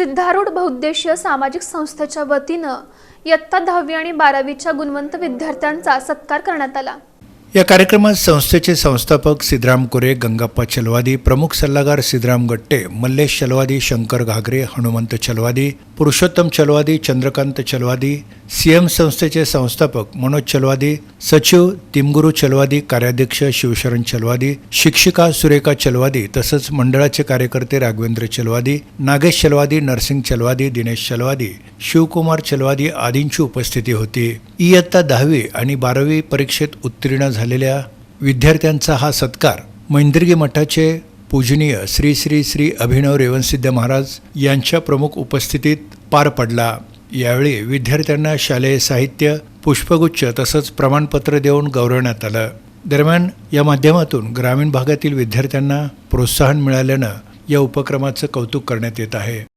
सिद्धारूढ बहुद्देशीय सामाजिक संस्थेच्या वतीनं इयत्ता दहावी आणि बारावीच्या गुणवंत विद्यार्थ्यांचा सत्कार करण्यात आला. या कार्यक्रमात संस्थेचे संस्थापक सिद्धराम कोरे गंगाप्पा चलवादी प्रमुख सल्लागार सिद्धराम गट्टे मल्लेश चलवादी शंकर घागरे हनुमंत चलवादी पुरुषोत्तम चलवादी चंद्रकांत चलवादी सीएम संस्थेचे संस्थापक मनोज चलवादी सचिव तिमगुरू चलवादी कार्याध्यक्ष शिवशरण चलवादी शिक्षिका सुरेखा चलवादी तसंच मंडळाचे कार्यकर्ते राघवेंद्र चलवादी नागेश चलवादी नरसिंग चलवादी दिनेश चलवादी शिवकुमार चलवादी आदींची उपस्थिती होती. इयत्ता दहावी आणि बारावी परीक्षेत उत्तीर्ण झालेल्या विद्यार्थ्यांचा हा सत्कार मैंद्रगी मठाचे पूजनीय श्री श्री श्री अभिनव रेवणसिद्ध महाराज यांच्या प्रमुख उपस्थितीत पार पडला. यावेळी विद्यार्थ्यांना शालेय साहित्य पुष्पगुच्छ तसंच प्रमाणपत्र देऊन गौरवण्यात आलं. दरम्यान या माध्यमातून ग्रामीण भागातील विद्यार्थ्यांना प्रोत्साहन मिळाल्यानं या उपक्रमाचं कौतुक करण्यात येत आहे.